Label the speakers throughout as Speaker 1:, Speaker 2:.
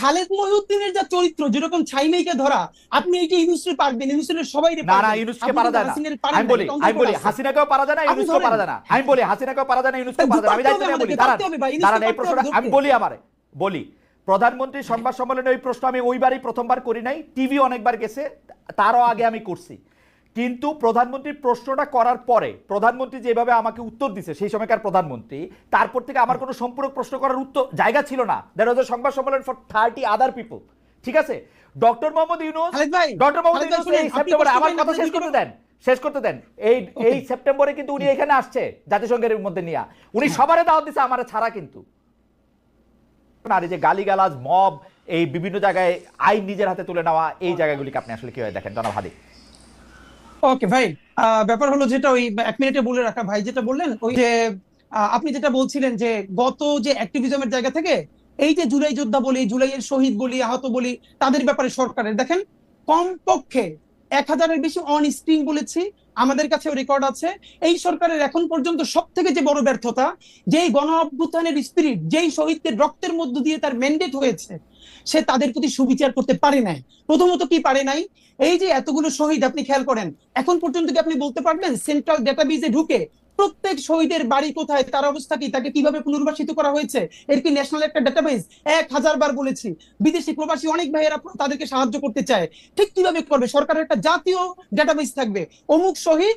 Speaker 1: খালেদ মহিউদ্দিনের যা চরিত্র যেরকম ছাইমেইকে ধরা আপনি এইটা ইউনুসরে পারবেন ইউনুসের সবাই
Speaker 2: না না ইউনুসকে পারা যায় না। আমি বলি আমি বলি হাসিনাকেও পারা যায় না
Speaker 1: আপনি
Speaker 2: ইউনুসকেও পারা যায় না। আমি বলি হাসিনাকেও পারা যায় না ইউনুসকেও পারা যায় না। আমি দায়িত্ব নিয়ে বলি দাঁড়ান।
Speaker 1: ইউনুসকে
Speaker 2: দাঁড়ান এই প্রশ্নটা আমি বলি আমারে বলি। প্রধানমন্ত্রী সংবাদ সম্মেলনে ওই প্রশ্ন আমি ওইবারই প্রথমবার করি নাই টিভি অনেকবার গেছে তারও আগে আমি করছি। কিন্তু প্রধানমন্ত্রী প্রশ্নটা করার পরে প্রধানমন্ত্রী যেভাবে আমাকে উত্তর দিছে সেই সময়কার প্রধানমন্ত্রী তারপর থেকে আমার কোনো সম্পূরক প্রশ্ন করার উত্তর জায়গা ছিল না। দ্যাট ওয়াজ সংবাদ সম্মেলন ফর থার্টি আদার পিপল ঠিক আছে? ডক্টর মোহাম্মদ ইউনুস ডক্টর মোহাম্মদ ইউনুস এই সেপ্টেম্বরে আমার কথা শেষ করতে দেন শেষ করতে দেন। এই এই সেপ্টেম্বরে কিন্তু উনি এখানে আসছে জাতিসংঘের মধ্যে নিয়ে। উনি সবারে দাওয়াত দিছে আমার ছাড়া কিন্তু। আর এই যে গালিগালাজ মব এই বিভিন্ন জায়গায় আইন নিজের হাতে তুলে নেওয়া এই জায়গাগুলিকে আপনি আসলে কীভাবে দেখেন? জনাব হাদি
Speaker 1: ওকে ভাই ব্যাপার হলো যেটা ওই, এক মিনিটে বলে রাখা, ভাই যেটা বললেন, ওই যে আপনি যেটা বলছিলেন যে, গত যে অ্যাক্টিভিজমের জায়গা থেকে, এই যে জুলাই যোদ্ধা বলি, জুলাইয়ের শহীদ বলি, আহত বলি, তাদের ব্যাপারে সরকারের, দেখেন, কমপক্ষে এক হাজারের বেশি অন স্ক্রিন বলেছি, আমাদের কাছে রেকর্ড আছে, এই সরকারের এখন পর্যন্ত সব থেকে যে বড় ব্যর্থতা, যেই গণ অভ্যুত্থানের স্পিরিট যেই শহীদদের রক্তের মধ্য দিয়ে তার ম্যান্ডেট হয়েছে সে তাদের প্রতি সুবিচার করতে পারে নাই। প্রথমত কি পারে নাই? এই যে এতগুলো শহীদ, আপনি খেয়াল করেন, এখন পর্যন্ত কি আপনি বলতে পারবেন সেন্ট্রাল ডেটাবেজে ঢুকে প্রত্যেক শহীদের বাড়ি কোথায়, তার অবস্থা কি, তাকে কীভাবে পুনর্বাসিত করা হয়েছে? এর কি ন্যাশনাল একটা ডেটাবেজ এক হাজার বার বলেছি, বিদেশি প্রবাসী অনেক ভাইয়েরা তাদেরকে সাহায্য করতে চায়। ঠিক কীভাবে করবে? সরকারের একটা জাতীয় ডেটাবেজ থাকবে। অমুক শহীদ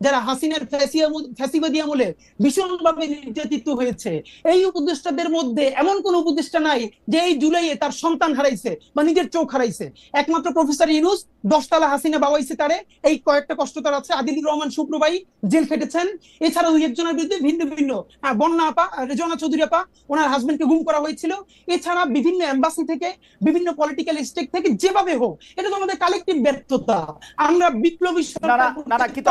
Speaker 1: যারা হাসিনার ফ্যাসিবাদী আমলে ভীষণভাবে নির্যাতিত হয়েছে এই উপদেষ্টাদের মধ্যে এমন কোন উপদেষ্টা নাই যে এই জুলাইয়ে তার সন্তান হারাইছে বা নিজের চোখ হারাইছে। একমাত্র প্রফেসর ইউনুস দশতলা হাসিনা বাবাইছে তারে এই কয়েকটা কষ্ট তার আছে। আদিলুর রহমান শুক্রবাই জেল খেটেছেন। এছাড়া দুই একজনের বিরুদ্ধে ভিন্ন ভিন্ন বন্যা আপা রেজনা চৌধুরী আপা ওনার হাজবেন্ডকে গুম করা হয়েছিল। এছাড়া বিভিন্ন এম্বাসি থেকে বিভিন্ন পলিটিক্যাল স্টেক থেকে যেভাবে হোক এটা তো আমাদের কালেকটিভ ব্যর্থতা। আমরা বিপ্লবী সরকার
Speaker 2: কিন্তু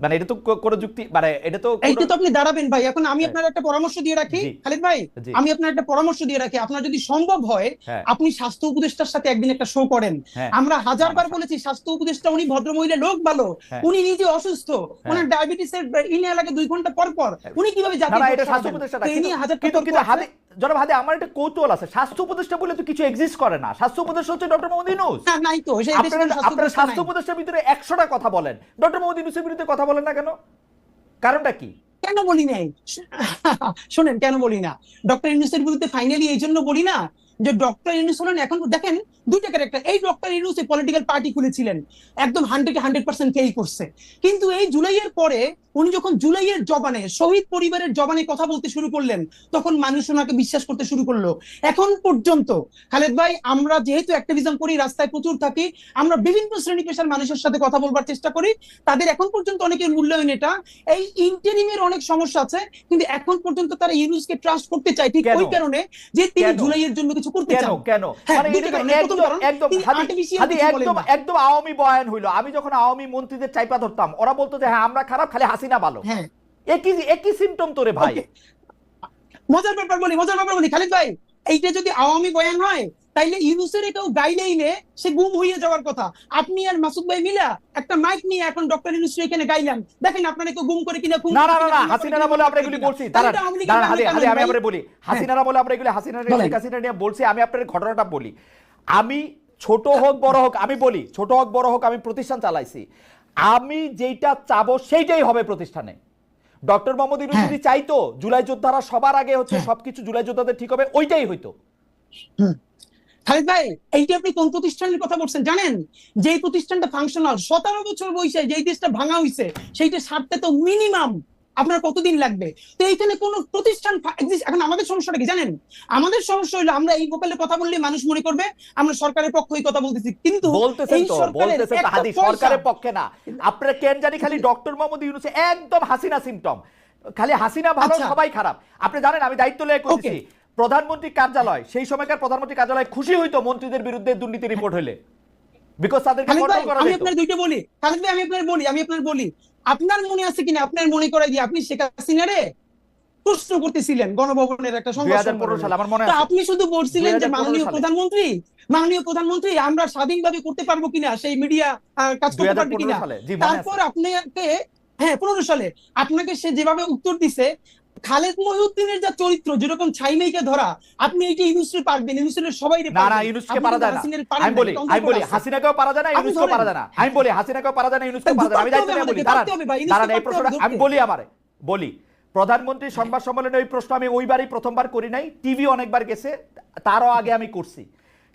Speaker 2: মানে এটা তো কোনো যুক্তি মানে এটা তো
Speaker 1: এইটা তো আপনি দাঁড়াবেন ভাই এখন আমি
Speaker 2: হ্যাঁ।
Speaker 1: আপনার একটা পরামর্শ দিয়ে রাখি। খালিদ ভাই আমি আপনার একটা পরামর্শ দিয়ে রাখি। আপনার যদি সম্ভব হয়
Speaker 2: হ্যাঁ।
Speaker 1: আপনি স্বাস্থ্য উপদেষ্টার সাথে একদিন একটা শো করেন।
Speaker 2: হ্যাঁ।
Speaker 1: আমরা হাজারবার বলেছি স্বাস্থ্য উপদেষ্টা উনি ভদ্রমহিলা লোক ভালো। উনি নিজে অসুস্থ। ওনার ডায়াবেটিসের ইনে লাগে দুই ঘণ্টা পর পর উনি কীভাবে
Speaker 2: না না এটা স্বাস্থ্য উপদেষ্টা
Speaker 1: তো এই হাজার
Speaker 2: কিন্তু কিন্তু। হাতে জনাব হাতে আমার একটা কৌতূহল আছে। স্বাস্থ্য উপদেষ্টা বলে তো কিছু এক্সিস্ট করে না। স্বাস্থ্য উপদেষ্টা হচ্ছে ডক্টর মোহাম্মদ ইউনুস।
Speaker 1: না, নাই তো
Speaker 2: আপনারা
Speaker 1: স্বাস্থ্য।
Speaker 2: উপদেষ্টার ভিতরে একশোটা কথা বলেন। ডক্টর মোহাম্মদ ইউনুসের বিরুদ্ধে কথা বলেন না কেন? কারণটা কি?
Speaker 1: কেন বলি নাই? শোনেন, কেন বলি না? ডক্টর ইউনুসের বিরুদ্ধে ফাইনালি এই জন্য বলি না যে ডক্টর ইউনুস হলেন এখন দেখেন দুইটা ক্যারেক্টার এই ডক্টর ইউনুস এই পলিটিক্যাল পার্টি খুলেছিলেন একদম হান্ড্রেড হান্ড্রেড পার্সেন্ট খেই করছে কিন্তু এই জুলাইয়ের পরে উনি যখন জুলাইয়ের জবানে শহীদ পরিবারের জবানে কথা বলতে শুরু করলেন তখন মানুষ ওনাকে বিশ্বাস করতে শুরু করল এখন পর্যন্ত খালেদ ভাই আমরা যেহেতু অ্যাক্টিভিজম করি রাস্তায় প্রচুর থাকি আমরা বিভিন্ন শ্রেণি পেশার মানুষের সাথে কথা বলবার চেষ্টা করি তাদের এখন পর্যন্ত অনেকের মূল্যায়ন এটা এই ইন্টারিমের অনেক সমস্যা আছে কিন্তু এখন পর্যন্ত তারা ইউনুসকে ট্রাস্ট করতে চায় ঠিক? ওই কারণে যে তিনি? জুলাইয়ের জন্য কিছু করতে চাও?
Speaker 2: কেন। একদম আওয়ামী বয়ান হইল। আমি যখন আওয়ামী মন্ত্রীদের চাইপা ধরতাম ওরা বলতো যে হ্যাঁ আমরা খারাপ খালি হাসিনা ভালো।
Speaker 1: হ্যাঁ।
Speaker 2: একই একই সিমটম তোরে ভাই।
Speaker 1: মজার ব্যাপার বলি মজার ব্যাপার বলি খালিদ ভাই এইটা যদি আওয়ামী বয়ান হয় তাইলে ইউনুসের এটাও গাইলেইনে সে গুম হয়ে যাওয়ার কথা। আপনি আর মাসুদ ভাই মিলা একটা মাইক নিয়ে এখন ডক্টর ইউনুস এখানে গাইলাম দেখেন আপনারা কেউ গুম করে কিনা
Speaker 2: না না না হাসিনারা বলে আমরা এগুলি বলছি। দাঁড়ান দাঁড়ান হাদি হাদি আমি। আমরা বলি। হাসিনারা বলে আমরা এগুলি হাসিনা হাসিনা নিয়ে বলছি আমি আপনার ঘটনাটা বলি। আমি ছোট হোক বড় হোক আমি বলি ছোট হোক বড় হোক আমি প্রতিষ্ঠান চালাইছি। আমি যেইটা চাবো সেইটাই হবে প্রতিষ্ঠানে। ডক্টর মোহাম্মদ ইউনুস
Speaker 1: হ্যাঁ।
Speaker 2: যদি চাইতো জুলাই যোদ্ধারা সবার আগে হচ্ছে
Speaker 1: হ্যাঁ।
Speaker 2: সবকিছু জুলাই যোদ্ধাদের ঠিক হবে ওইটাই হইতো।
Speaker 1: খালিদ ভাই এইটা আপনি কোন প্রতিষ্ঠানের কথা বলছেন জানেন? যে প্রতিষ্ঠানটা ফাংশনাল সতেরো বছর বয়সে যেই দেশটা ভাঙা হইছে সেইটা সারতে তো মিনিমাম আপনার কতদিন লাগবে? তো এইখানে কোন প্রতিষ্ঠান এখন আমাদের সমস্যাটা কি জানেন? আমাদের সমস্যা হলো আমরা এই কথা বললে মানুষ মনে করবে আমরা সরকারের পক্ষে কথা বলতেছি। কিন্তু সরকারের
Speaker 2: পক্ষে না। আপনারা কেন জানি খালি ডক্টর মোহাম্মদ ইউনুসে একদম হাসিনা সিমটম খালি হাসিনা ভালো
Speaker 1: আচ্ছা।
Speaker 2: সবাই খারাপ। আপনি জানেন আমি দায়িত্ব লয়ে করছি. প্রধানমন্ত্রী কার্যালয় সেই সময়কার প্রধানমন্ত্রী কার্যালয় খুশি হইতো মন্ত্রীদের বিরুদ্ধে দুর্নীতি রিপোর্ট হইলে। বিকজ তাদেরকে
Speaker 1: খালিদ
Speaker 2: কন্ট্রোল করা
Speaker 1: আমি আপনার দুইটা বলি। খালিদ ভাই আমি আপনার বলি আমি আপনার বলি। আপনার মনে আছে কিনা? আপনার মনে করে দিয়ে আপনি শেখ হাসিনারে প্রশ্ন করতেছিলেন গণভবনের একটা সংবাদ
Speaker 2: 2015
Speaker 1: সম্মেলনে।
Speaker 2: সালে আমার
Speaker 1: তো
Speaker 2: আছে।
Speaker 1: আপনি শুধু বলছিলেন যে মাননীয় প্রধানমন্ত্রী মাননীয় প্রধানমন্ত্রী আমরা স্বাধীনভাবে করতে পারব কিনা সেই মিডিয়া কাজ করতে পারবে কিনা? তারপর আপনাকে হ্যাঁ পনেরো সালে আপনাকে সে যেভাবে উত্তর দিছে খালেদ মহিউদ্দিনের যা চরিত্র যেরকম ছাইমেইকে ধরা আপনি এইটা ইউনুসরে পারবেন সবাই
Speaker 2: না না ইউনুসকে পারা যায় না। আমি বলি আমি বলি হাসিনাকেও পারা যায় না ইউনুসকেও পারা যায় না। আমি বলি হাসিনাকেও পারা যায় না ইউনুসকেও পারা যায় না। আমি দায়িত্ব নিয়ে বলি দাঁড়ান। দাঁড়ান এই প্রশ্নটা আমি বলি আমারে বলি। প্রধানমন্ত্রী সংবাদ সম্মেলনে ওই প্রশ্ন আমি ওইবারই প্রথমবার করি নাই টিভি অনেকবার গেছে তারও আগে আমি করছি।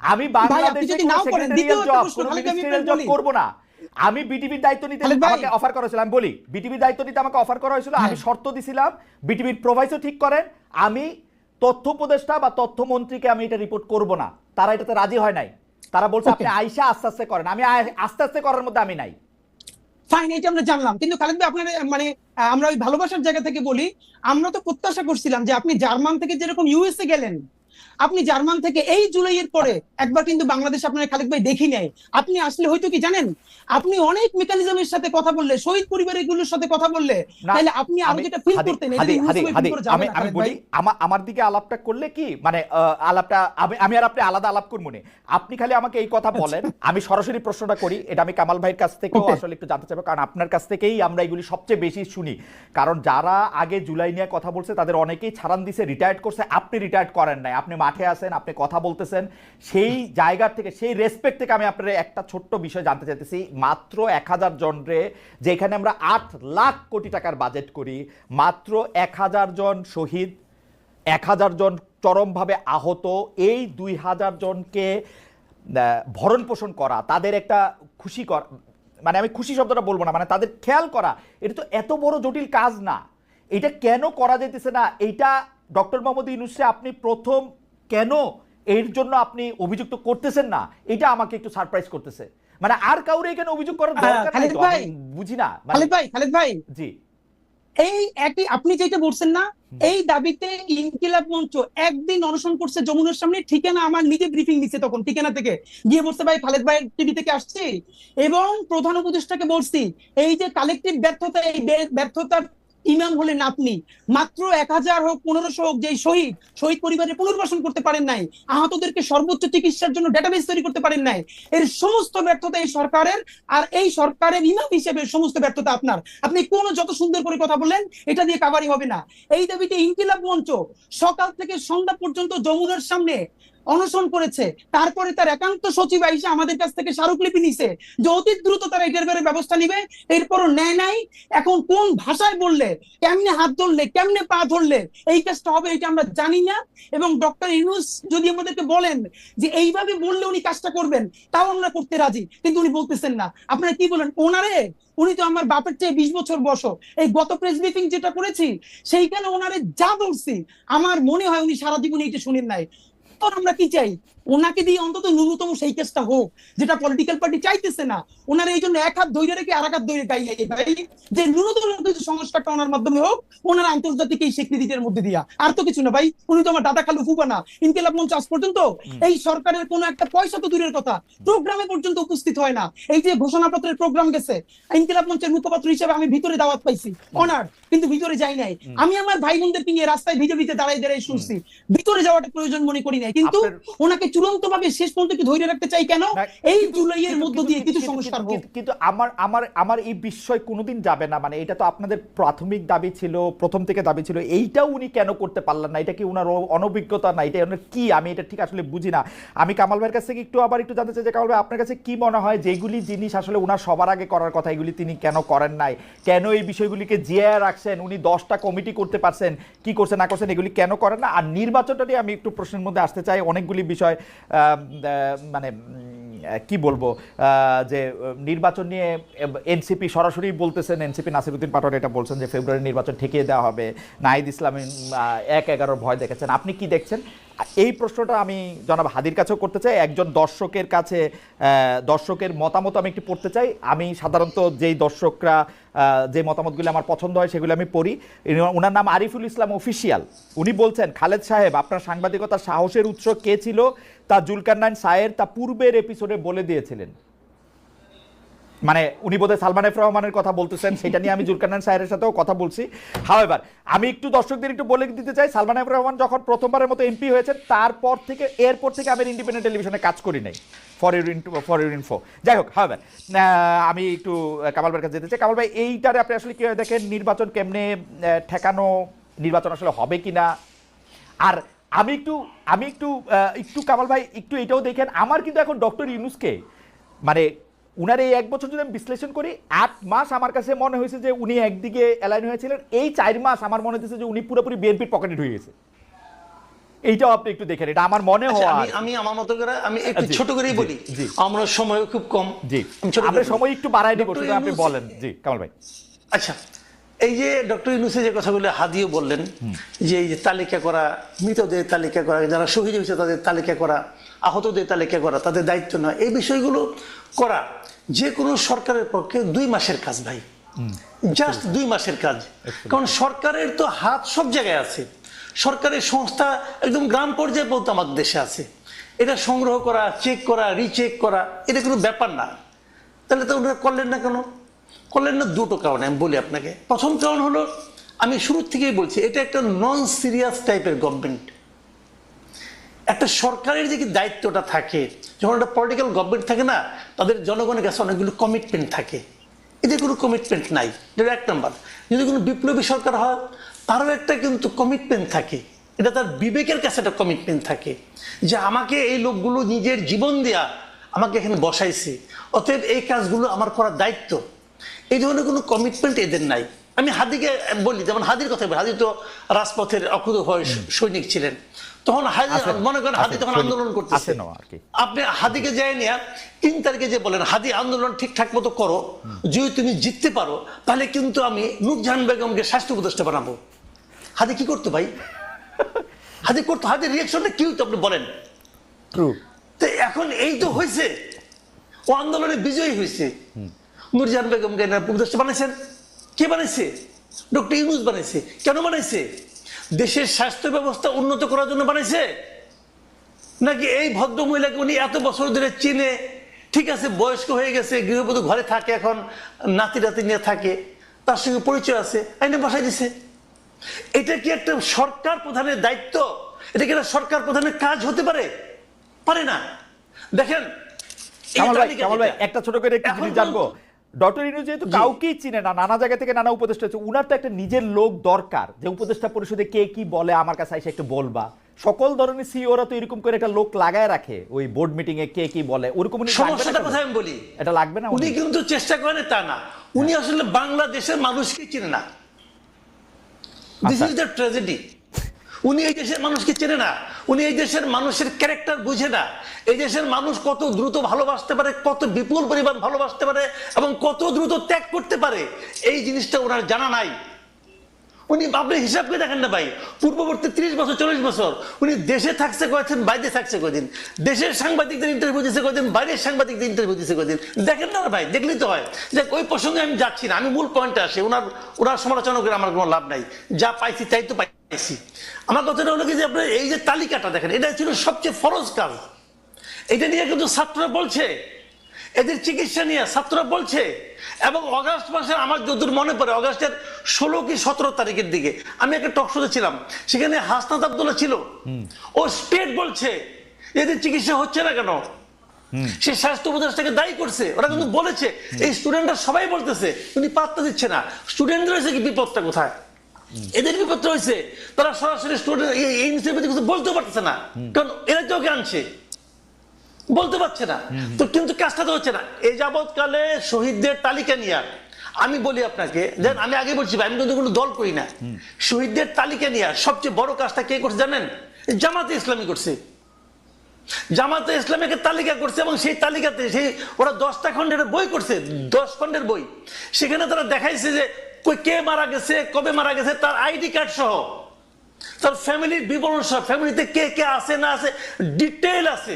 Speaker 2: আমি বাংলাদেশে
Speaker 1: নাও করেন, দ্বিতীয়
Speaker 2: সেক্রেটারিয়াল
Speaker 1: একটা
Speaker 2: জব
Speaker 1: প্রশ্ন, আমি
Speaker 2: জব
Speaker 1: বলি।
Speaker 2: করব না। আমি বিটিভির দায়িত্ব নিতে আমাকে অফার করা হয়েছিল আমি বলি বিটিভির দায়িত্ব নিতে আমাকে অফার করা হয়েছিল আমি
Speaker 1: হ্যাঁ।
Speaker 2: শর্ত দিছিলাম বিটিভির প্রোভাইসও ঠিক করেন আমি তথ্য উপদেষ্টা বা তথ্য মন্ত্রীকে আমি এটা রিপোর্ট করব না। তারা এটাতে রাজি হয় নাই। তারা বলছে আপনি আইসা আস্তে আস্তে করেন। আমি আস্তে আস্তে করার মধ্যে আমি নাই।
Speaker 1: ফাইন এটা আমরা জানলাম। কিন্তু খালেদ ভাই আপনার মানে আমরা ওই ভালোবাসার জায়গা থেকে বলি আমরা তো প্রত্যাশা করছিলাম যে আপনি জার্মান থেকে যেরকম ইউএসএ গেলেন আপনি জার্মান থেকে এই জুলাইয়ের পরে একবার কিন্তু বাংলাদেশ আপনার খালেদ ভাই দেখি নাই। আপনি আসলে হয়তো কি জানেন? আপনি অনেক মেকানিজমের সাথে কথা বললে শহীদ পরিবারগুলোর সাথে কথা বললে তাহলে আপনি
Speaker 2: আরও
Speaker 1: যেটা ফিল করতেন
Speaker 2: আমি আমি বলি আমার আমার দিকে আলাপটা করলে কি? মানে আলাপটা আমি আমি আর আপনি আলাদা আলাপ করব না। আপনি খালি আমাকে এই কথা বলেন আমি সরাসরি প্রশ্নটা করি এটা আমি কামাল ভাইয়ের কাছ থেকেও আসলে একটু জানতে চাইব কারণ আপনার কাছ থেকেই আমরা এগুলি সবচেয়ে বেশি শুনি। কারণ যারা আগে জুলাই নিয়ে কথা বলছে তাদের অনেকেই ছাড়ান দিছে রিটায়ার্ড করছে আপনি রিটায়ার্ড করেন নাই। আপনি মাঠে আছেন, আপনি কথা বলতেছেন, সেই জায়গা থেকে, সেই রেসপেক্ট থেকে আমি আপনার একটা ছোট্ট বিষয় জানতে চাইতেছি। মাত্র এক হাজার জনরে, যেখানে আমরা আট লাখ কোটি টাকার বাজেট করি, মাত্র এক হাজার জন শহীদ, এক হাজার জন চরমভাবে আহত, এই দুই হাজার জনকে ভরণ পোষণ করা, তাদের একটা খুশি করা মানে আমি খুশি শব্দটা বলব না মানে তাদের খেয়াল করা, এটা তো এত বড় জটিল কাজ না। এটা কেন করা যেতেছে না? এইটা ডক্টর মোহাম্মদ ইউনুসে আপনি প্রথম কেন এর জন্য আপনি অভিযুক্ত করতেছেন না? এটা আমাকে একটু সারপ্রাইজ করতেছে। মানে আর কাউরে এখানে অভিযোগ করার দরকার নাই
Speaker 1: খালিদ
Speaker 2: তো,
Speaker 1: ভাই,
Speaker 2: বুঝি না মানে-
Speaker 1: খালেদ ভাই খালেদ ভাই।
Speaker 2: জি।
Speaker 1: এই একই আপনি যেটা বলছেন না এই দাবিতে ইনকিলাব মঞ্চ একদিন অনশন করছে যমুনার সামনে ঠিকানা আমার নিজে ব্রিফিং দিচ্ছে তখন ঠিকানা থেকে। গিয়ে বলছে ভাই খালেদ ভাই টিভি থেকে আসছি। এবং প্রধান উপদেষ্টাকে বলছি এই যে কালেকটিভ ব্যর্থতা এই ব্যর্থতার ইমাম হলেন আপনি। মাত্র এক হাজার হোক, পনেরোশো হোক যে শহীদ শহীদ পরিবারের পুনর্বাসন করতে পারেন নাই, আহতদেরকে সর্বোচ্চ চিকিৎসার জন্য ডেটাবেস তৈরি করতে পারেন নাই, এর সমস্ত ব্যর্থতা এই সরকারের, আর এই সরকারের ইমাম হিসেবে সমস্ত ব্যর্থতা আপনার। আপনি কোন যত সুন্দর করে কথা বললেন, এটা দিয়ে কাবারি হবে না। এই দাবিতে ইনকিলাব মঞ্চ সকাল থেকে সন্ধ্যা পর্যন্ত যমুনার সামনে অনশন করেছে। তারপরে তার একান্ত সচিব আইসা আমাদের কাছ থেকে স্মারকলিপি নিছে। যে অতি দ্রুত তারা এটার ব্যাপারে ব্যবস্থা নিবে, এরপরও নেয় নাই। এখন কোন ভাষায় বললে, কেমনে হাত ধরলে, কেমনে পা ধরলে, এই কাজটা হবে এটা আমরা জানি না। এবং ডক্টর ইউনুস যদি আমাদেরকে বলেন যে এইভাবে বললে উনি কাজটা করবেন, তাও আমরা করতে রাজি। কিন্তু উনি বলতেছেন না। আপনারা কি বলেন? ওনারে? উনি তো আমার বাপের চেয়ে বিশ বছর বয়স এই গত প্রেস ব্রিফিং যেটা করেছি, সেইখানে ওনারে যা বলছি, আমার মনে হয় উনি সারা জীবন এইটা শুনেন নাই। তো আমরা কি চাই? ওনাকে দিয়ে অন্তত ন্যূনতম সেই কেসটা হোক যেটা পলিটিক্যাল পার্টি চাইতেছে না ওনার এই জন্য এক হাত ধৈর্য রেখে আর এক হাত ধৈর্য গাই গাই ভাই যে ন্যূনতম সংস্কারটা ওনার মাধ্যমে হোক ওনার আন্তর্জাতিক এই স্বীকৃতির মধ্যে দিয়া। আর তো কিছু না ভাই উনি তো আমার দাদা খালু ফুবা না। ইনকিলাব মঞ্চ আজ পর্যন্ত এই সরকারের কোনো একটা পয়সা তো দূরের কথা প্রোগ্রামে পর্যন্ত উপস্থিত হয় না। এই যে ঘোষণাপত্রের প্রোগ্রাম গেছে ইনকিলাব মঞ্চের মুখপাত্র হিসেবে আমি ভিতরে দাওয়াত পাইছি অনার কিন্তু ভিতরে যাই নাই। আমি আমার ভাই বোনদেরকে নিয়ে রাস্তায় ভিজে ভিজে দাঁড়াই দাঁড়াই শুনছি। ভিতরে যাওয়াটা প্রয়োজন মনে করি নাই কিন্তু ওনাকে চূড়ান্ত ভাবে শেষ পর্যন্ত কি ধরে রাখতে চাই কেন? এই জুলাইয়ের মধ্য দিয়ে কিছু সংস্কার হোক।
Speaker 2: কিন্তু- আমার আমার আমার এই বিষয় কোনোদিন যাবে না মানে এটা তো আপনাদের প্রাথমিক দাবি ছিল প্রথম থেকে দাবি ছিল এইটাও উনি কেন করতে পারলেন না? এটা কি উনার অনভিজ্ঞতা না? এটা ওনার কি? আমি এটা ঠিক আসলে বুঝি না। আমি কামাল ভাইয়ের কাছ থেকে একটু আবার একটু জানতে চাই যে কামাল ভাই আপনার কাছে কি মনে হয় যেগুলি জিনিস আসলে উনার সবার আগে করার কথা এগুলি তিনি কেন করেন নাই? কেন এই বিষয়গুলিকে জিয়া রাখছেন? উনি দশটা কমিটি করতে পারছেন কি করছেন না করছেন এগুলি কেন করেন না? আর নির্বাচনটা নিয়ে আমি একটু প্রশ্নের মধ্যে আসতে চাই অনেকগুলি বিষয় মানে কি বলব যে নির্বাচন নিয়ে এনসিপি সরাসরি বলতেছেন, এনসিপি নাসিরুদ্দিন পাটোয়ারি এটা বলছেন যে ফেব্রুয়ারি নির্বাচন ঠেকিয়ে দেওয়া হবে। নাহিদ ইসলাম এক এগারোর ভয় দেখেছেন। আপনি কি দেখছেন? এই প্রশ্নটা আমি জনাব হাদির কাছেও করতে চাই। একজন দর্শকের কাছে দর্শকের মতামত আমি একটু পড়তে চাই। আমি সাধারণত যেই দর্শকরা যে মতামতগুলি আমার পছন্দ হয় সেগুলো আমি পড়ি। ওনার নাম আরিফুল ইসলাম অফিসিয়াল উনি বলছেন, খালেদ সাহেব, আপনার সাংবাদিকতার সাহসের উৎস কে ছিল? তা জুলকারনাইন সায়ের তা পূর্বের এপিসোডে বলে দিয়েছিলেন। মানে উনি বোধহয় সালমান এফ রহমানের কথা বলতেছেন, সেটা নিয়ে আমি জুলকারনান সাহেবের সাথেও কথা বলছি। হাও এবার আমি একটু দর্শকদের একটু বলে দিতে চাই, সালমান এফ রহমান যখন প্রথমবারের মতো এমপি হয়েছেন, তারপর থেকে, এরপর থেকে আমি ইন্ডিপেন্ডেন্ট টেলিভিশনে কাজ করি নাই। For your into for your info যাই হোক হাওয়েভার আমি একটু কামাল ভাইয়ের কাছে যেতে চাই। কামাল ভাই, এইটারে আপনি আসলে কীভাবে দেখেন? নির্বাচন কেমনে ঠেকানো? নির্বাচন আসলে হবে কিনা? আর আমি একটু আমি একটু একটু কামাল ভাই, একটু এটাও দেখেন, আমার কিন্তু এখন ডক্টর ইউনুসকে মানে উনার এই এক বছর যদি আমি বিশ্লেষণ করি আট মাস আমার কাছে মনে হয়েছে যে উনি একদিকে অ্যালাইন হয়েছিলেন। এই চার মাস আমার মনে হচ্ছে যে উনি পুরোপুরি বিএনপির পকেটে ঢুকে গেছে। এইটাও আপনি একটু দেখেন এটা আমার মনে
Speaker 3: আচ্ছা,
Speaker 2: হওয়া
Speaker 3: আমি আমি আমার মতো করে আমি একটু ছোট করেই বলি। আমরা সময় খুব কম।
Speaker 2: জি।
Speaker 3: বলি।
Speaker 2: সময় একটু বাড়াই দিব আপনি বলেন। জি কামাল ভাই।
Speaker 3: আচ্ছা এই যে ডক্টর ইউনুসে যে কথাগুলো হাদিও বললেন যে এই যে তালিকা করা মৃতদের তালিকা করা যারা শহীদ হয়েছে তাদের তালিকা করা আহতদের তালিকা করা তাদের দায়িত্ব নয় এই বিষয়গুলো করা। যে কোনো সরকারের পক্ষে দুই মাসের কাজ ভাই। জাস্ট দুই মাসের কাজ। কারণ সরকারের তো হাত সব জায়গায় আছে। সরকারের সংস্থা একদম গ্রাম পর্যায়ে পর্যন্ত আমাদের দেশে আছে। এটা সংগ্রহ করা চেক করা রিচেক করা এটা কোনো ব্যাপার না। তাহলে তো ওনারা করলেন না কেন? করলেন না দুটো কারণে আমি বলি আপনাকে। প্রথম কারণ হলো আমি শুরু থেকেই বলছি এটা একটা নন সিরিয়াস টাইপের গভর্নমেন্ট একটা সরকারের যে কি দায়িত্বটা থাকে যখন একটা পলিটিক্যাল গভর্নমেন্ট থাকে না তাদের জনগণের কাছে অনেকগুলো কমিটমেন্ট থাকে। এদের কোনো কমিটমেন্ট নাই। এটা এক নম্বর যদি কোনো বিপ্লবী সরকার হয় তারও একটা কিন্তু কমিটমেন্ট থাকে। এটা তার বিবেকের কাছে একটা কমিটমেন্ট থাকে। যে আমাকে এই লোকগুলো নিজের জীবন দেয়া আমাকে এখানে বসাইছে অতএব এই কাজগুলো আমার করার দায়িত্ব। এই ধরনের কোনো কমিটমেন্ট এদের নাই। আমি হাদিকে বলি যেমন হাদির কথা বলি হাদি তো রাজপথের অকুত ভয় সৈনিক ছিলেন। তখন মনে করেন হাদি তখন আন্দোলন করতেছে। আপনি হাদিকে যায় নিয়ে তিন তারিখে যে বলেন হাদি আন্দোলন ঠিকঠাক মতো করো যদি তুমি জিততে পারো তাহলে কিন্তু আমি নুরজাহান বেগমকে স্বাস্থ্য উপদেষ্টা বানাবো। হাদি কি করতো ভাই? হাদি করতো হাদির রিয়াকশনটা কি হতো আপনি বলেন? তো এখন এই তো হয়েছে ও আন্দোলনে বিজয়ী হয়েছে নুরজাহান বেগমকে উপদেষ্টা বানাইছেন? কে বানাইছে? ডক্টর ইউনুস বানাইছে। কেন বানাইছে? দেশের স্বাস্থ্য ব্যবস্থা উন্নত করার জন্য বানাইছে? নাকি এই ভদ্র মহিলাকে উনি এত বছর ধরে চিনে? ঠিক আছে বয়স্ক হয়ে গেছে গৃহবধূ ঘরে থাকে এখন নাতি নাতি নিয়ে থাকে তার সঙ্গে পরিচয় আছে আইনে বসাই দিছে। এটা কি একটা সরকার প্রধানের দায়িত্ব? এটা কি একটা সরকার প্রধানের কাজ হতে পারে? পারে না। দেখেন
Speaker 2: একটা ছোট করে একটু জিনিস জানব। ডক্টর ইনু যেহেতু কাউকেই চিনে না নানা জায়গা থেকে নানা উপদেষ্টা আছে উনার তো একটা নিজের লোক দরকার। যে উপদেষ্টা পরিষদে কে কি বলে আমার কাছে এসে একটু বলবা। সকল ধরনের সিওরা তো এরকম করে একটা লোক লাগায় রাখে ওই বোর্ড মিটিং এ কে কি বলে ওরকম উনি
Speaker 3: সমস্যাটা? কোথায় আমি বলি।
Speaker 2: এটা লাগবে না
Speaker 3: উনি? কিন্তু চেষ্টা করেন তা না। উনি আসলে বাংলাদেশের মানুষকে চেনে না। দিস। ইজ দ্য ট্র্যাজেডি উনি এই দেশের মানুষকে চেনে না। উনি এই দেশের মানুষের ক্যারেক্টার বুঝে না। এই দেশের মানুষ কত দ্রুত ভালোবাসতে পারে, কত বিপুল পরিমাণ ভালোবাসতে পারে এবং কত দ্রুত ত্যাগ করতে পারে, এই জিনিসটা ওনার জানা নাই। উনি আপনি হিসাব করে দেখেন না ভাই, পূর্ববর্তী ত্রিশ বছর, চল্লিশ বছর, উনি দেশে থাকছে কয়েকদিন, বাইরে থাকছে কয়দিন দেশের সাংবাদিকদের ইন্টারভিউ দিচ্ছে কয়দিন বাইরের সাংবাদিকদের ইন্টারভিউ দিচ্ছে কয়দিন দেখেন না ভাই দেখলেই তো হয়। যে ওই প্রসঙ্গে আমি যাচ্ছি না, আমি মূল পয়েন্টে আসি, ওনার ওনার সমালোচনা করে আমার কোনো লাভ নাই। যা পাইছি তাই তো পাইছি আমার কথাটা হলো কি যে আপনার এই যে তালিকাটা দেখেন এটা ছিল সবচেয়ে ফরজ কাজ। এটা নিয়ে কিন্তু ছাত্ররা বলছে এদের চিকিৎসা নিয়ে ছাত্ররা বলছে এবং অগাস্ট মাসে আমার যতদূর মনে পড়ে অগাস্টের ষোলো কি সতেরো তারিখের দিকে আমি একটা টক শোতে ছিলাম সেখানে হাসনাত আবদুল্লাহ ছিল। ও স্টেট বলছে এদের চিকিৎসা হচ্ছে না কেন? সে স্বাস্থ্য উপদেষ্টাকে দায়ী করছে ওরা কিন্তু বলেছে এই স্টুডেন্টরা সবাই বলতেছে উনি পাত্তা দিচ্ছে না স্টুডেন্টদের হয়েছে কি বিপদটা কোথায়? এদের বিপদটা হয়েছে। তারা সরাসরি স্টুডেন্ট এই ইনস্টিটিউট কিছু বলতে পারতেছে না। কারণ এরা তো ওকে আনছে। বলতে পারছে না। তো কিন্তু কাজটা তো হচ্ছে না। এই যাবৎকালে শহীদদের তালিকা নিয়ে আমি বলি আপনাকে দেন আমি আগে বলছি আমি কিন্তু কোনো দল করি না। শহীদদের তালিকা নিয়ে সবচেয়ে বড় কাজটা কে করছে জানেন? জামাতে ইসলামী করছে। জামাতে ইসলামীকে তালিকা করছে এবং সেই তালিকাতে সেই ওরা দশটা খণ্ডের বই করছে। দশ খণ্ডের বই। সেখানে তারা দেখাইছে যে কে মারা গেছে কবে মারা গেছে তার আইডি কার্ড সহ। তার ফ্যামিলির বিবরণ সহ ফ্যামিলিতে কে কে আছে না আছে ডিটেইল আছে।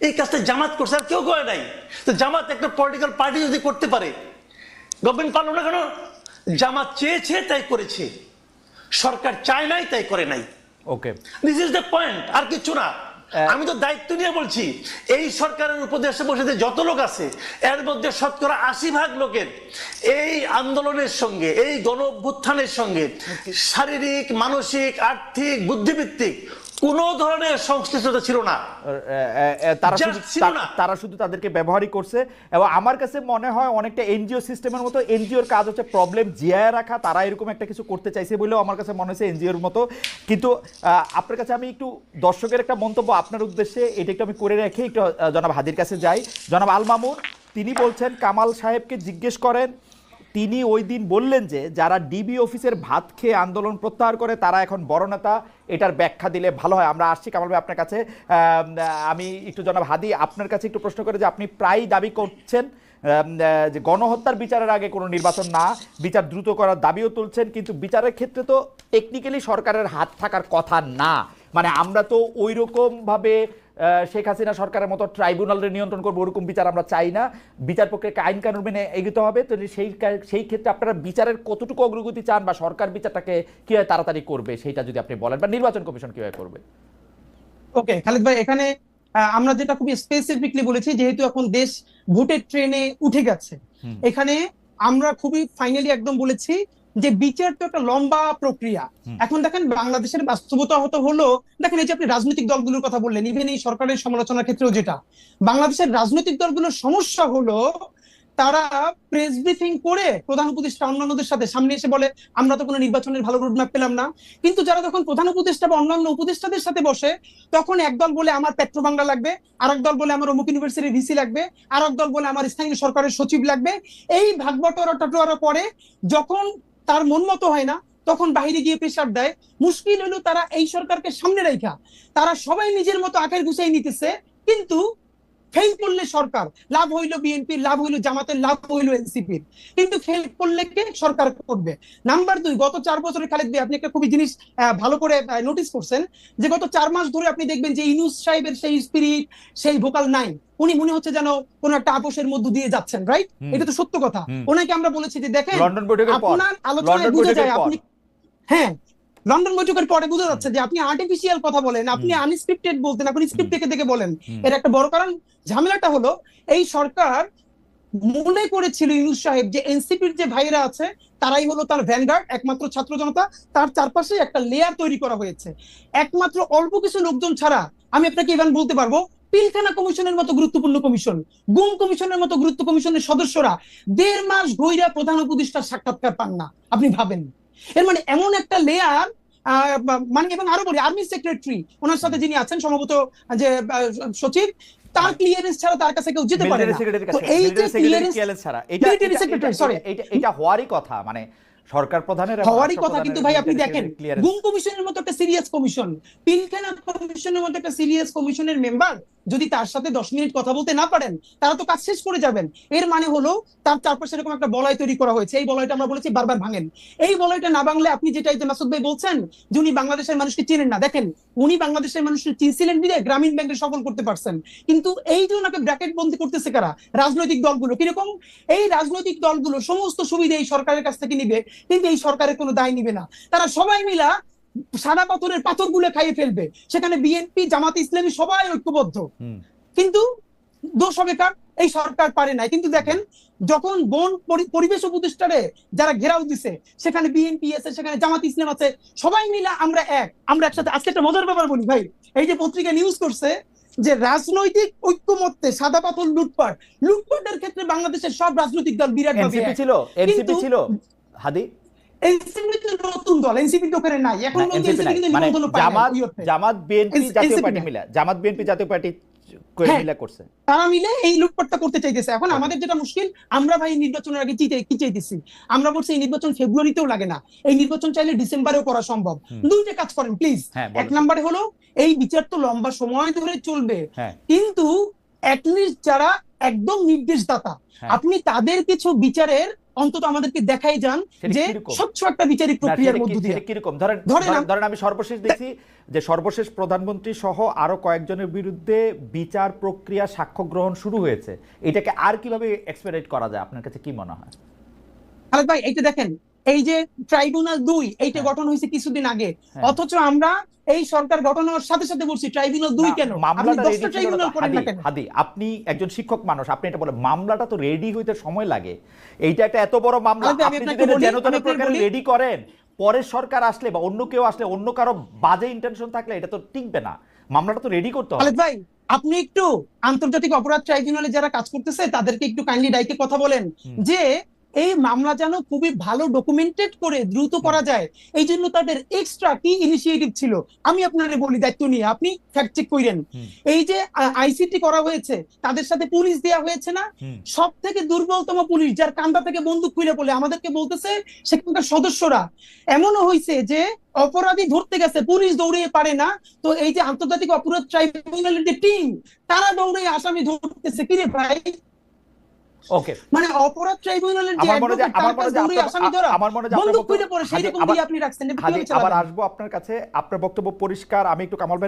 Speaker 3: এই কাজটা জামাত করছে আর কেউ করে নাই। তো জামাত একটা পলিটিক্যাল পার্টি যদি করতে পারে গভর্নমেন্ট পারল না কেন? জামাত চেয়েছে তাই করেছে। সরকার চায় নাই তাই করে নাই।
Speaker 2: Okay
Speaker 3: this is the point আর কিছু না। আমি তো দায়িত্ব নিয়ে বলছি এই সরকারের উপদেশে বসে যে যত লোক আছে এর মধ্যে শতকরা আশি ভাগ লোকের এই আন্দোলনের সঙ্গে এই গণ অভ্যুত্থানের সঙ্গে শারীরিক মানসিক আর্থিক বুদ্ধিভিত্তিক কোনো ধরনের সংশ্লিষ্টতা ছিল না।
Speaker 2: তারা শুধু। তারা শুধু তাদেরকে ব্যবহারই করছে এবং আমার কাছে মনে হয় অনেকটা এনজিও সিস্টেমের মতো এনজিওর কাজ হচ্ছে প্রবলেম জিয়ায় রাখা তারা এরকম একটা কিছু করতে চাইছে বলেও আমার কাছে মনে হচ্ছে এনজিওর মতো। কিন্তু আপনার কাছে আমি একটু দর্শকের একটা মন্তব্য আপনার উদ্দেশ্যে এটা একটু আমি করে রেখে একটু জনাব হাদির কাছে যাই। জনাব আল মামুন তিনি বলছেন কামাল সাহেবকে জিজ্ঞেস করেন তিনি ওই দিন বললেন যে যারা ডিবি অফিসের ভাত খেয়ে আন্দোলন প্রত্যাহার করে তারা এখন বড় নেতা এটার ব্যাখ্যা দিলে ভালো হয়। আমরা আসছি কামাল ভাই আপনার কাছে। আমি একটু জনাব হাদি আপনার কাছে একটু প্রশ্ন করে যে আপনি প্রায় দাবি করছেন যে গণহত্যার বিচারের আগে কোনো নির্বাচন না বিচার দ্রুত করার দাবিও তুলছেন কিন্তু বিচারের ক্ষেত্রে তো টেকনিক্যালি সরকারের হাত থাকার কথা না। মানে আমরা তো ওই রকম ভাবে আহ, শেখ হাসিনা সরকারের মতো ট্রাইব্যুনালের নিয়ন্ত্রণ করব ওরকম বিচার আমরা চাই না। বিচার প্রক্রিয়াকে আইন কানুন মেনে এগোতে হবে তো সেই সেই ক্ষেত্রে আপনারা বিচারের কতটুকু অগ্রগতি চান বা সরকার বিচারটাকে কীভাবে তাড়াতাড়ি করবে সেইটা যদি আপনি বলেন বা নির্বাচন কমিশন কীভাবে করবে?
Speaker 1: ওকে খালিদ ভাই এখানে আমরা যেটা খুবই স্পেসিফিকলি বলেছি যেহেতু এখন দেশ ভোটের ট্রেনে উঠে গেছে। এখানে আমরা খুবই ফাইনালি একদম বলেছি যে বিচার তো একটা লম্বা প্রক্রিয়া। এখন দেখেন বাংলাদেশের বাস্তবতা হতো হলো দেখেন এই যে আপনি রাজনৈতিক দলগুলোর কথা বললেন ইভেন এই সরকারের সমালোচনার ক্ষেত্রেও যেটা। বাংলাদেশের রাজনৈতিক দলগুলোর সমস্যা হলো তারা প্রেস ব্রিফিং করে প্রধান উপদেষ্টা অন্যান্যদের সাথে সামনে এসে বলে আমরা তো কোনো নির্বাচনের ভালো রোডম্যাপ পেলাম না। কিন্তু যারা যখন প্রধান উপদেষ্টা বা অন্যান্য উপদেষ্টাদের সাথে বসে তখন একদল বলে আমার পেট্রো বাংলা লাগবে। আর দল বলে আমার অমুক ইউনিভার্সিটির ভিসি লাগবে। আর দল বলে আমার স্থানীয় সরকারের সচিব লাগবে। এই ভাগ বটোয়ারা টাটোয়ারা পরে যখন তার মন মতো হয় না, তখন বাহিরে গিয়ে প্রেশার দেয়। মুশকিল হলো তারা এই সরকারকে সামনে রেখা। তারা সবাই নিজের মতো আখের গুছাই নিতেছে, কিন্তু ফেল করলে সরকার লাভ হইল বিএনপি লাভ হইল জামাতের লাভ হইল এনসিপির কিন্তু ফেল করলে কে সরকার করবে? নাম্বার দুই গত চার বছরের খালেদ ভাই আপনি একটা খুবই জিনিস ভালো করে নোটিস করছেন যে গত চার মাস ধরে আপনি দেখবেন যে ইনুস সাহেবের সেই স্পিরিট সেই ভোকাল নাই। উনি মনে হচ্ছে যেন কোন একটা আপোষের মধ্য দিয়ে যাচ্ছেন রাইট এটা তো সত্য কথা। ওনাকে আমরা বলেছি যে দেখেন আপনার আলোচনায় বোঝা যায় আপনি হ্যাঁ। লন্ডন বৈঠকের পরে বোঝা যাচ্ছে যে আপনি আর্টিফিশিয়াল কথা বলেন আপনি আনস্ক্রিপ্টেড বলতেন আপনি স্ক্রিপ্ট দেখে দেখে বলেন। এর একটা বড় কারণ ঝামেলাটা হলো এই সরকার মনে করেছিল ইউনুস সাহেব যে এনসিপির যে ভাইরা আছে তারাই হলো তার ভ্যানগার্ড একমাত্র ছাত্র জনতা তার চারপাশে একটা লেয়ার তৈরি করা হয়েছে। একমাত্র অল্প কিছু লোকজন ছাড়া আমি আপনাকে ইভেন বলতে পারব পিলখানা কমিশনের মতো গুরুত্বপূর্ণ কমিশন গুম কমিশনের মতো গুরুত্ব কমিশনের সদস্যরা দেড় মাস ধইরা প্রধান উপদেষ্টার সাক্ষাৎকার পান না আপনি ভাবেন। এর মানে এমন একটা লেয়ার মানে এবং আরও বলি আর্মি সেক্রেটারি ওনার সাথে যিনি আছেন সম্ভবত যে সচিব তার ক্লিয়ারেন্স ছাড়া তার কাছে কেউ যেতে পারে না। তো এই যে ক্লিয়ারেন্স
Speaker 2: ছাড়া এটা
Speaker 1: Military
Speaker 2: এটা-
Speaker 1: secretary,
Speaker 2: এটা- এটা হওয়ারই কথা মানে সরকার প্রধানের
Speaker 1: হওয়ারই কথা কিন্তু ভাই আপনি দেখেন। গুম কমিশনের মতো একটা সিরিয়াস কমিশন পিলখানা কমিশনের মতো একটা সিরিয়াস কমিশনের মেম্বার যদি তার সাথে দশ মিনিট কথা বলতে না পারেন, তারা তো কাজ শেষ করে যাবেন। এর মানে হলো, তার চারপাশে এরকম একটা বলয় তৈরি করা হয়েছে। এই বলয়টা আমরা বলেছি বারবার ভাঙেন। এই বলয়টা না ভাঙলে আপনি যেটা মাসুদ ভাই বলছেন, যে উনি বাংলাদেশের মানুষকে চেনেন না। দেখেন, উনি বাংলাদেশের মানুষকে চিনছিলেন বিদে গ্রামীণ ব্যাংকে সফল করতে পারছেন। কিন্তু এই যে ওনাকে ব্র্যাকেট বন্দি করতেছে কারা? রাজনৈতিক দলগুলো। কীরকম? এই রাজনৈতিক দলগুলো সমস্ত সুবিধা এই সরকারের কাছ থেকে নিবে, কিন্তু এই সরকারের কোনো দায় নিবে না। তারা সবাই মিলা সাদা পাথরের পাথরগুলো খাইয়ে ফেলবে। সেখানে বিএনপি জামাত ইসলামী সবাই ঐক্যবদ্ধ। কিন্তু দোষ হবে কার? এই সরকার পারে না কিন্তু দেখেন যখন বন পরি- পরিবেশ উপদেষ্টারে যারা ঘেরাও দিছে সেখানে বিএনপি আছে সেখানে জামাত ইসলাম আছে সবাই মিলে আমরা এক। আমরা একসাথে আজকে একটা মজার ব্যাপার বলি ভাই। এই যে পত্রিকা নিউজ করছে যে রাজনৈতিক ঐক্যমত্যে সাদা পাথর লুটপাট। লুটপাটের ক্ষেত্রে বাংলাদেশের সব রাজনৈতিক দল বিরাট
Speaker 2: ছিল ছিল। হাদি?
Speaker 1: এনসিপি তো নতুন দল এনসিপি তো ওখানে নাই। এখন
Speaker 2: NCP
Speaker 1: কিন্তু
Speaker 2: মানে
Speaker 1: নিবন্ধন পায়
Speaker 2: জামাত জামাত বিএনপি জাতীয় পার্টি। মিলে। জামাত বিএনপি জাতীয় পার্টি করছে?
Speaker 1: তারা মিলে এই লুটপাটটা করতে চাইতেছে। এখন আমাদের যেটা মুশকিল আমরা ভাই নির্বাচনের আগে চাই- কি চাইতেছি আমরা বলছি এই নির্বাচন ফেব্রুয়ারিতেও লাগে না। এই নির্বাচন চাইলে ডিসেম্বরেও করা সম্ভব। দুইটা কাজ করেন প্লিজ
Speaker 2: হ্যাঁ,
Speaker 1: এক নম্বরে হলো এই বিচার তো লম্বা সময় ধরে চলবে।
Speaker 2: হ্যাঁ।
Speaker 1: কিন্তু অ্যাটলিস্ট যারা একদম নির্দেশদাতা
Speaker 2: হ্যাঁ।
Speaker 1: আপনি তাদের কিছু বিচারের অন্তত আমাদেরকে দেখাই যান যে? স্বচ্ছ একটা বিচারিক প্রক্রিয়ার মধ্যে দিয়ে।
Speaker 2: কীরকম? ধরেন
Speaker 1: ধরেন
Speaker 2: ধরেন-
Speaker 1: আমি
Speaker 2: সর্বশেষ দেখছি যে সর্বশেষ প্রধানমন্ত্রী সহ আরও কয়েকজনের বিরুদ্ধে বিচার প্রক্রিয়া সাক্ষ্য গ্রহণ শুরু হয়েছে। এটাকে আর কীভাবে এক্সপেরাইট করা যায়? আপনার কাছে কি মনে হয়?
Speaker 1: খালেদ ভাই এইটা দেখেন এই যে ট্রাইব্যুনাল দুই এইটা
Speaker 2: হ্যাঁ।
Speaker 1: গঠন হয়েছে কিছুদিন আগে।
Speaker 2: হ্যাঁ।
Speaker 1: অথচ আমরা এই সরকার গঠন হওয়ার সাথে সাথে বলছি ট্রাইব্যুনাল দুই কেন? ট্রাইব্যুনাল করেন না কেন?
Speaker 2: হাদি আপনি একজন শিক্ষক মানুষ আপনি এটা বলেন মামলাটা তো রেডি হইতে সময় লাগে। এইটা একটা এত বড় মামলা আপনি যদি
Speaker 1: বলি,
Speaker 2: যেন তেন প্রকারে রেডি করেন? পরের সরকার আসলে বা অন্য কেউ আসলে অন্য কারও বাজে ইন্টেনশন থাকলে এটা তো টিকবে না। মামলাটা তো রেডি করতে হবে।
Speaker 1: ভাই আপনি একটু আন্তর্জাতিক অপরাধ ট্রাইব্যুনালে যারা কাজ করতেছে তাদেরকে একটু কাইন্ডলি ডাইকে কথা বলেন যে এই মামলা যেন খুবই ভালো ডকুমেন্টেড করে দ্রুত করা যায়। এই জন্য তাদের এক্সট্রা কি ইনিশিয়েটিভ ছিল? আমি আপনারে বলি দায়িত্ব নিয়ে আপনি ফ্যাক্ট চেক করেন এই যে আইসিটি করা হয়েছে তাদের সাথে পুলিশ দেওয়া হয়েছে না? সব থেকে দুর্বলতম পুলিশ যার কান্দা থেকে বন্দুক খুলে বলে আমাদেরকে বলতেছে সেখানকার সদস্যরা। এমনও হয়েছে যে অপরাধী ধরতে গেছে পুলিশ দৌড়িয়ে পারে না। তো এই যে আন্তর্জাতিক অপরাধ ট্রাইব্যুনালের যে টিম তারা দৌড়ে আসামি ধরতেছে। কিরে ভাই?
Speaker 2: ওকে
Speaker 1: মানে অপরাধ ট্রাইব্যুনালের যে
Speaker 2: আমার মনে হয় আমার মনে হয়
Speaker 1: আসামি ধরা।
Speaker 2: আমার মনে হয়
Speaker 1: বন্দুক খুলে পড়ে সেই রকম দিয়ে আপনি রাখছেন
Speaker 2: আবার আসব আপনার কাছে। আপনার বক্তব্য পরিষ্কার আমি একটু কামাল ভাই